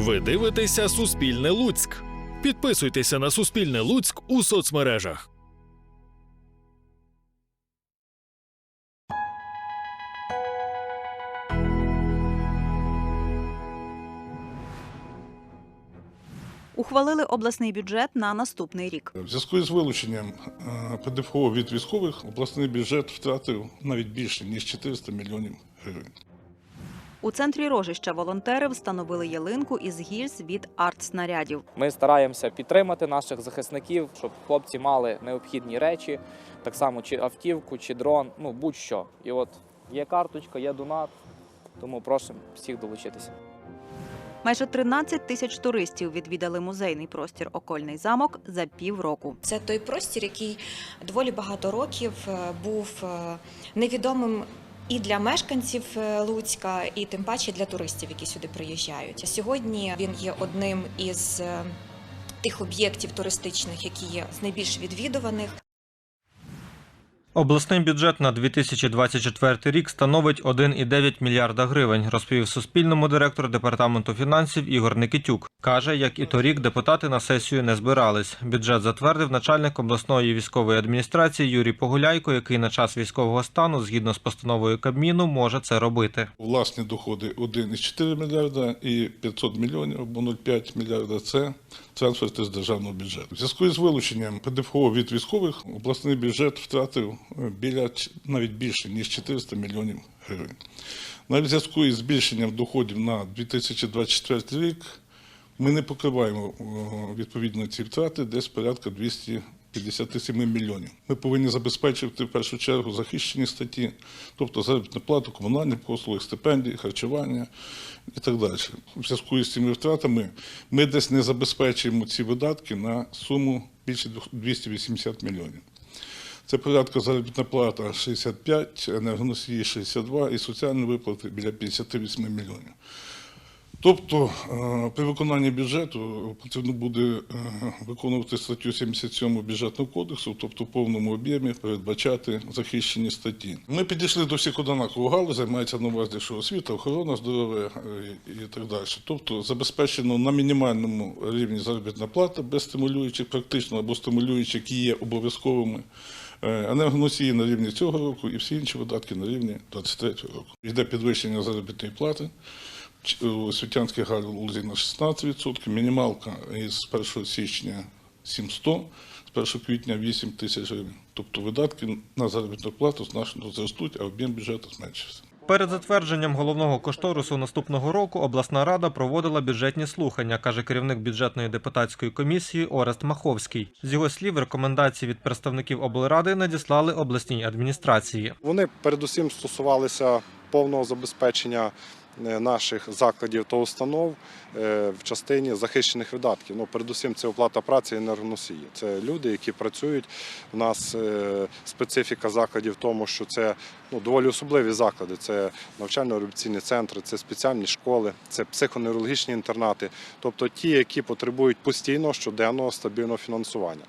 Ви дивитеся Суспільне Луцьк. Підписуйтеся на Суспільне Луцьк у соцмережах. Ухвалили обласний бюджет на наступний рік. В зв'язку із вилученням е, ПДФО від військових обласний бюджет втратив навіть більше ніж 400 мільйонів гривень. У центрі рожища волонтери встановили ялинку із гільз від артснарядів. Ми стараємося підтримати наших захисників, щоб хлопці мали необхідні речі, так само чи автівку, чи дрон, ну будь-що. І от є карточка, є донат, тому просимо всіх долучитися. Майже 13 тисяч туристів відвідали музейний простір Окольний замок за півроку. Це той простір, який доволі багато років е, був е, невідомим. І для мешканців е, Луцька, і тим паче для туристів, які сюди приїжджають. Сьогодні він є одним із е, тих об'єктів туристичних, які є з найбільш відвідуваних. Обласний бюджет на 2024 рік становить 1,9 мільярда гривень, розповів Суспільному директор департаменту фінансів Ігор Никитюк. Каже, як і торік депутати на сесію не збирались. Бюджет затвердив начальник обласної військової адміністрації Юрій Погуляйко, який на час військового стану, згідно з постановою Кабміну, може це робити. Власні доходи 1,4 мільярда і 500 мільйонів або 0,5 мільярда – це трансферти з державного бюджету. В зв'язку з вилученням ПДФО від військових обласний бюджет втратив е, біля навіть більше ніж 400 мільйонів гривень. В зв'язку із збільшенням доходів на 2024 рік ми не покриваємо е, відповідно ці втрати, десь порядка 257 мільйонів. Ми повинні забезпечити в першу чергу захищені статті, тобто заробітну плату, комунальні послуги, стипендії, харчування і так далі. У зв'язку із цими втратами ми десь не забезпечуємо ці видатки на суму більше 280 мільйонів. Це порядка заробітна плата 65, енергоносії 62 і соціальні виплати біля 58 мільйонів. Тобто е, при виконанні бюджету потрібно буде е, виконувати статтю 77 бюджетного кодексу, тобто в повному об'ємі передбачати захищені статті. Ми підійшли до всіх однакових галузей, мається на увазі, що освіта, охорона здоров'я е, і так далі. Тобто забезпечено на мінімальному рівні заробітна плата без стимулюючих, практично або стимулюючих, які є обов'язковими. Е, Енергоносії на рівні цього року і всі інші видатки на рівні 23 року. Йде підвищення заробітної плати Ч- галузі на 16%, мінімалка із 1 січня 700, з 1 квітня 8 тисяч гривень. Тобто видатки на заробітну плату значно зростуть, а об'єм бюджету зменшився. Перед затвердженням головного кошторису наступного року обласна рада проводила бюджетні слухання, каже керівник бюджетної депутатської комісії Орест Маховський. З його слів, рекомендації від представників облради надіслали обласній адміністрації. Вони передусім стосувалися повного забезпечення наших закладів та установ е, в частині захищених видатків. Ну, передусім, це оплата праці і енергоносії. Це люди, які працюють. У нас е, специфіка закладів в тому, що це ну, доволі особливі заклади. Це навчально-революційні центри, це спеціальні школи, це психоневрологічні інтернати, тобто ті, які потребують постійного щоденного стабільного фінансування.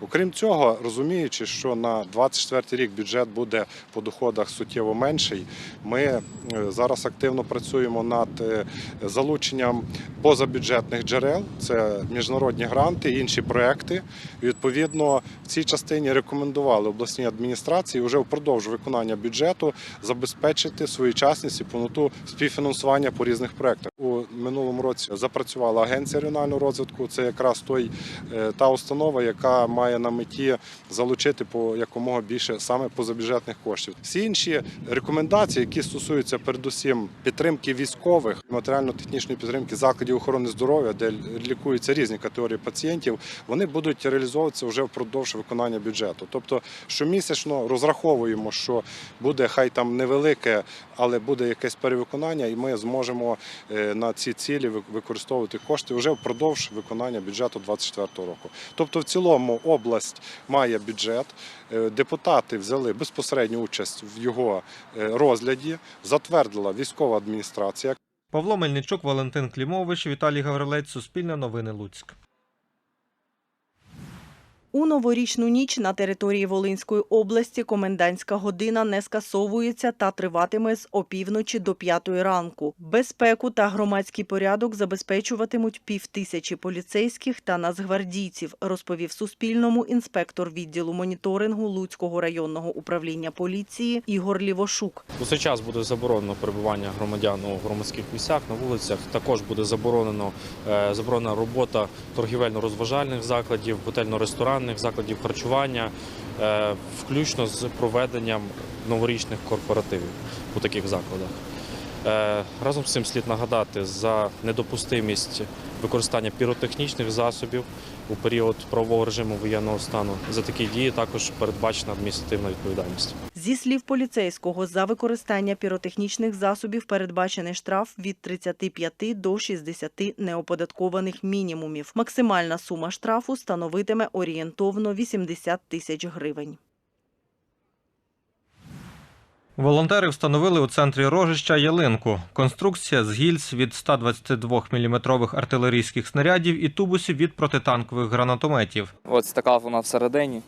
Окрім цього, розуміючи, що на 24 рік бюджет буде по доходах суттєво менший, ми е, зараз активно працюємо над е, залученням позабюджетних джерел, це міжнародні гранти, інші проекти. Відповідно, в цій частині рекомендували обласній адміністрації вже впродовж виконання бюджету забезпечити своєчасність і повноту співфінансування по різних проектах. У минулому році запрацювала агенція регіонального розвитку. Це якраз той е, та установа, яка має на меті залучити по якомога більше саме позабюджетних коштів. Всі інші рекомендації, які стосуються передусім підтримки військових, матеріально-технічної підтримки закладів охорони здоров'я, де лікуються різні категорії пацієнтів, вони будуть реалізовуватися вже впродовж виконання бюджету. Тобто щомісячно розраховуємо, що буде хай там невелике, але буде якесь перевиконання, і ми зможемо е, на ці цілі використовувати кошти вже впродовж виконання бюджету 2024 року. Тобто, в цілому область має бюджет. Е, Депутати взяли безпосередню участь в його е, розгляді, затвердила військова адміністрація. Павло Мельничук, Валентин Клімович, Віталій Гаврилець, Суспільне новини Луцьк. У новорічну ніч на території Волинської області комендантська година не скасовується та триватиме з опівночі до п'ятої ранку. Безпеку та громадський порядок забезпечуватимуть півтисячі поліцейських та нацгвардійців, розповів Суспільному інспектор відділу моніторингу Луцького районного управління поліції Ігор Лівошук. У цей час буде заборонено перебування громадян у громадських місцях на вулицях. Також буде заборонено е, заборонена робота торгівельно-розважальних закладів, готельно-ресторанних закладів харчування, е, включно з проведенням новорічних корпоративів у таких закладах. Е, Разом з цим слід нагадати за недопустимість використання піротехнічних засобів у період правового режиму воєнного стану. За такі дії також передбачена адміністративна відповідальність. Зі слів поліцейського, за використання піротехнічних засобів передбачений штраф від 35 до 60 неоподаткованих мінімумів. Максимальна сума штрафу становитиме орієнтовно 80 тисяч гривень. Волонтери встановили у центрі рожища ялинку. Конструкція з гільз від 122-мм артилерійських снарядів і тубусів від протитанкових гранатометів. Ось така вона всередині.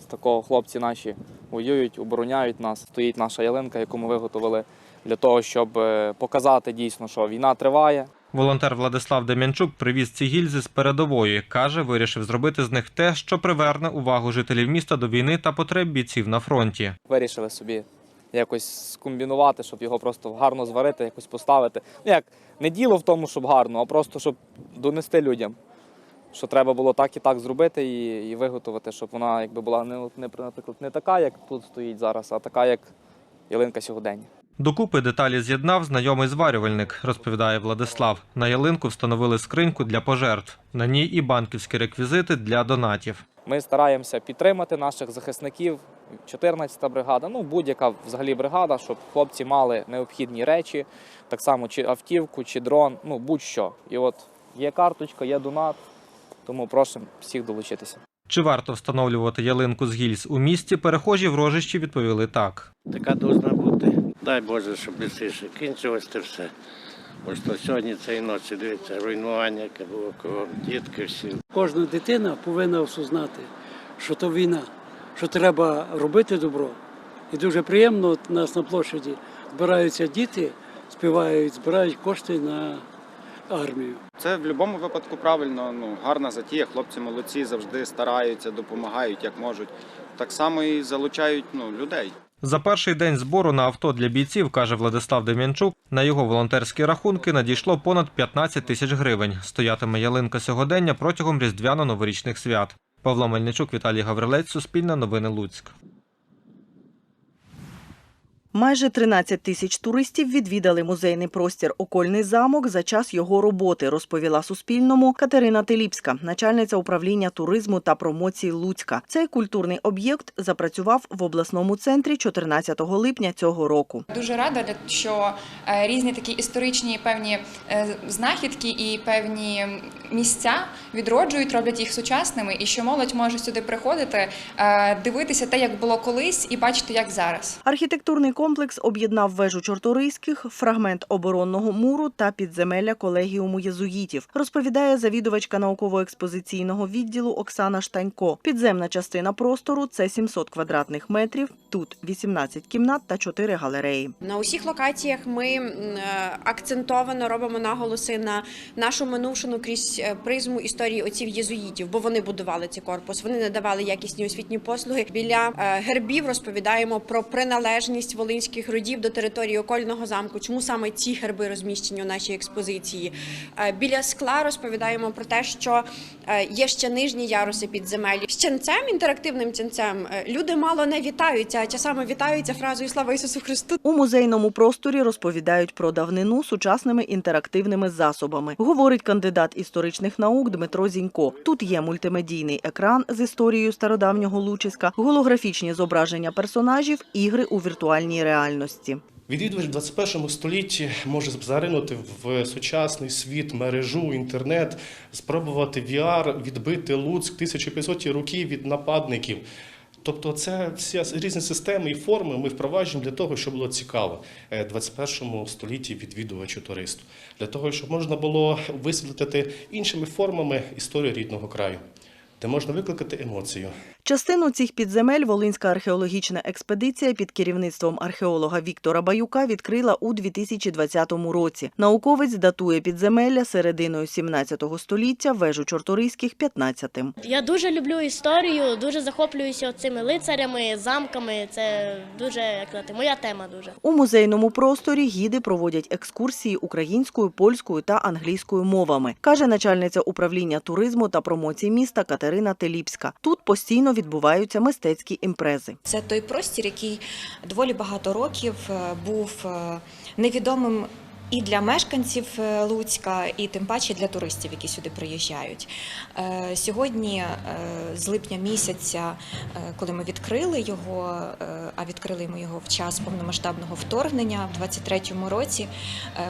З такого хлопці наші воюють, обороняють нас. Стоїть наша ялинка, яку ми виготовили для того, щоб е, показати дійсно, що війна триває. Волонтер Владислав Дем'янчук привіз ці гільзи з передової. Каже, вирішив зробити з них те, що приверне увагу жителів міста до війни та потреб бійців на фронті. Вирішили собі якось скомбінувати, щоб його просто гарно зварити, якось поставити. Ну як, не діло в тому, щоб гарно, а просто щоб донести людям. Що треба було так і так зробити і, і виготовити, щоб вона якби була не, не, наприклад, не така, як тут стоїть зараз, а така, як ялинка сьогодення. Докупи деталі з'єднав знайомий зварювальник, розповідає Владислав. На ялинку встановили скриньку для пожертв. На ній і банківські реквізити для донатів. Ми стараємося підтримати наших захисників, 14-та бригада, ну будь-яка взагалі бригада, щоб хлопці мали необхідні речі, так само чи автівку, чи дрон, ну будь-що. І от є карточка, є донат, тому просимо всіх долучитися. Чи варто встановлювати ялинку з гільз у місті? Перехожі в рожищі відповіли так. Така должна бути. Дай Боже, щоб швидше кінчилось це все. Бо що сьогодні цієї ночі дивіться, руйнування, яке було кругом, дітки всі. Кожна дитина повинна осознати, що то війна, що треба робити добро. І дуже приємно от у нас на площаді збираються діти, співають, збирають кошти на армію. Це в будь-якому випадку правильно. Ну гарна затія. Хлопці молодці завжди стараються, допомагають як можуть. Так само і залучають ну, людей. За перший день збору на авто для бійців, каже Владислав Дем'янчук, на його волонтерські рахунки надійшло понад 15 тисяч гривень. Стоятиме ялинка сьогодення протягом різдвяно-новорічних свят. Павло Мельничук, Віталій Гаврилець, Суспільне новини Луцьк. Майже 13 тисяч туристів відвідали музейний простір Окольний замок за час його роботи, розповіла Суспільному Катерина Теліпська, начальниця управління туризму та промоції Луцька. Цей культурний об'єкт запрацював в обласному центрі 14 липня цього року. Дуже рада, що е, різні такі історичні певні е, знахідки і певні місця відроджують, роблять їх сучасними, і що молодь може сюди приходити, е, дивитися те, як було колись, і бачити, як зараз. Архітектурний комплекс об'єднав вежу Чорторийських, фрагмент оборонного муру та підземелля колегіуму єзуїтів, розповідає завідувачка науково-експозиційного відділу Оксана Штанько. Підземна частина простору це 700 квадратних метрів. Тут 18 кімнат та 4 галереї. На усіх локаціях ми е, акцентовано робимо наголоси на нашу минувшину крізь е, призму історії отців єзуїтів, бо вони будували цей корпус. Вони надавали якісні освітні послуги. Біля е, гербів розповідаємо про приналежність волинських родів до території окольного замку. Чому саме ці герби розміщені у нашій експозиції? Е, Біля скла розповідаємо про те, що е, є ще нижні яруси підземелі. З ченцем, інтерактивним ченцем, е, люди мало не вітаються, а часами вітаються фразою Слава Ісусу Христу. У музейному просторі розповідають про давнину сучасними інтерактивними засобами, говорить кандидат історичних наук Дмитро Зінько. Тут є мультимедійний екран з історією стародавнього Лучиська, голографічні зображення персонажів, ігри у віртуальній реальності. Відвідувач в 21 столітті може заринути в сучасний світ, мережу, інтернет, спробувати VR, відбити Луцьк 1500 років від нападників. Тобто це всі різні системи і форми ми впроваджуємо для того, щоб було цікаво е, 21 столітті відвідувачу туристу, для того, щоб можна було висвітлити іншими формами історію рідного краю. Де можна викликати емоцію. Частину цих підземель Волинська археологічна експедиція під керівництвом археолога Віктора Баюка відкрила у 2020 році. Науковець датує підземелля серединою 17 століття, вежу Чорторийських – 15-тим. Я дуже люблю історію, дуже захоплююся цими лицарями, замками. Це дуже як сказати, моя тема дуже. У музейному просторі гіди проводять екскурсії українською, польською та англійською мовами, каже начальниця управління туризму та промоції міста Катерина Теліпська. Тут постійно відбуваються мистецькі імпрези. Це той простір, який доволі багато років е, був е, невідомим. І для мешканців е, Луцька, і тим паче для туристів, які сюди приїжджають. Сьогодні, з липня місяця, коли ми відкрили його, а відкрили ми його в час повномасштабного вторгнення в 23-му році,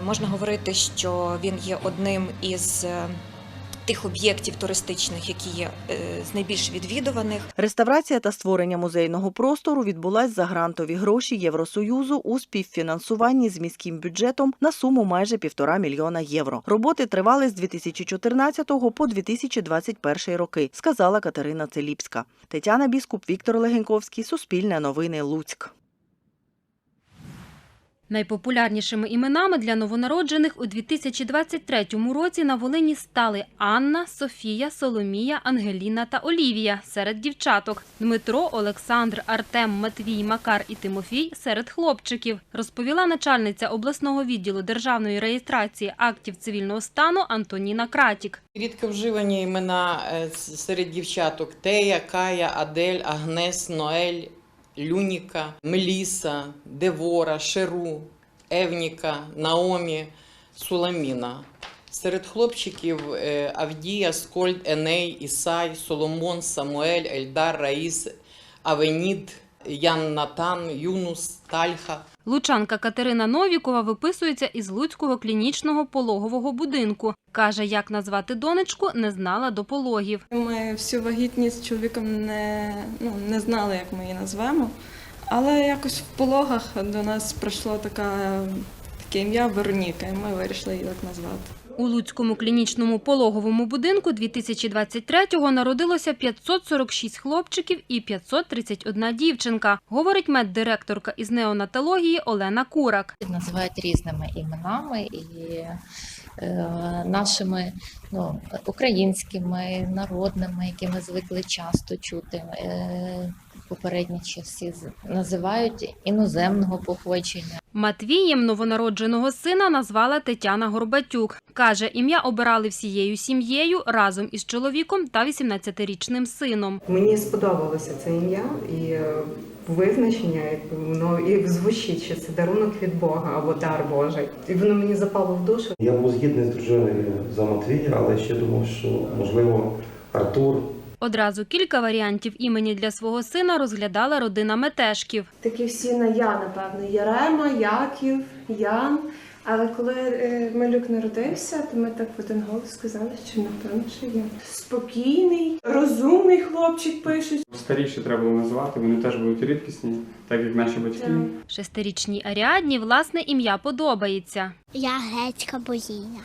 можна говорити, що він є одним із тих об'єктів туристичних, які є е, з найбільш відвідуваних. Реставрація та створення музейного простору відбулась за грантові гроші Євросоюзу у співфінансуванні з міським бюджетом на суму майже півтора мільйона євро. Роботи тривали з 2014 по 2021 роки, сказала Катерина Целіпська. Тетяна Біскуп, Віктор Легеньковський, Суспільне новини, Луцьк. Найпопулярнішими іменами для новонароджених у 2023 році на Волині стали Анна, Софія, Соломія, Ангеліна та Олівія серед дівчаток. Дмитро, Олександр, Артем, Матвій, Макар і Тимофій серед хлопчиків, розповіла начальниця обласного відділу державної реєстрації актів цивільного стану Антоніна Кратік. Рідко вживані імена е, серед дівчаток Тея, Кая, Адель, Агнес, Ноель, Люніка, Меліса, Девора, Шеру, Евніка, Наомі, Суламіна. Серед хлопчиків е, Авдія, Скольд, Еней, Ісай, Соломон, Самуель, Ельдар, Раїс, Авенід, Ян Натан, Юнус, Тальха. Лучанка Катерина Новікова виписується із Луцького клінічного пологового будинку. Каже, як назвати донечку, не знала до пологів. Ми всю вагітність з чоловіком не, ну, не знали, як ми її назвемо. Але якось в пологах до нас прийшло така, таке ім'я Вероніка, і ми вирішили її так назвати. У Луцькому клінічному пологовому будинку 2023-го народилося 546 хлопчиків і 531 дівчинка, говорить меддиректорка із неонатології Олена Курак. називають різними іменами і е, нашими ну, українськими, народними, які ми звикли часто чути. Попередні часи називають іноземного походження. Матвієм новонародженого сина назвала Тетяна Горбатюк. Каже, ім'я обирали всією сім'єю разом із чоловіком та 18-річним сином. Мені сподобалося це ім'я і е, визначення, якби воно і звучить, що це дарунок від Бога або дар Божий. І воно мені запало в душу. Я був згідний з дружиною за Матвія, але ще думав, що можливо Артур. Одразу кілька варіантів імені для свого сина розглядала родина Метешків. Такі всі на я, напевно. Ярема, Яків, Ян. Але коли е, малюк народився, то ми так в один голос сказали, що напевно, що я спокійний, розумний хлопчик пишуть. Старіші треба було назвати, вони теж будуть рідкісні, так як наші батьки. Шестирічній Аріадні власне ім'я подобається. Я грецька богиня.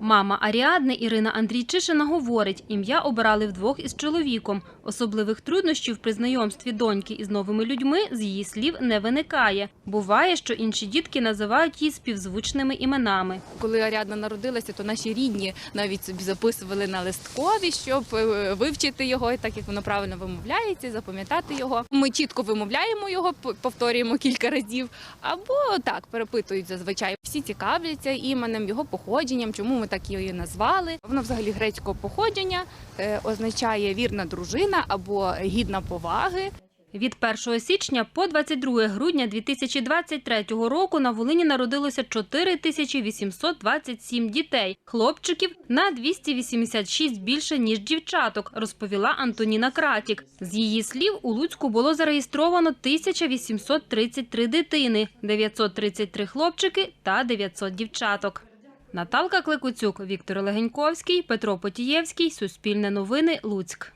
Мама Аріадни Ірина Андрійчишина говорить, ім'я обирали вдвох із чоловіком. Особливих труднощів при знайомстві доньки із новими людьми з її слів не виникає. Буває, що інші дітки називають її співзвучними іменами. Коли Аріадна народилася, то наші рідні навіть собі записували на листкові, щоб е, вивчити його, так як воно правильно вимовляється, запам'ятати його. Ми чітко вимовляємо його, повторюємо кілька разів, або так перепитують зазвичай. Всі цікавляться іменем, його походженням, чому ми так її назвали. Воно взагалі грецького походження е, означає вірна дружина або гідна поваги. Від 1 січня по 22 грудня 2023 року на Волині народилося 4827 дітей, хлопчиків на 286 більше, ніж дівчаток, розповіла Антоніна Кратік. З її слів, у Луцьку було зареєстровано 1833 дитини, 933 хлопчики та 900 дівчаток. Наталка Кликуцюк, Віктор Легеньковський, Петро Потієвський, Суспільне новини, Луцьк.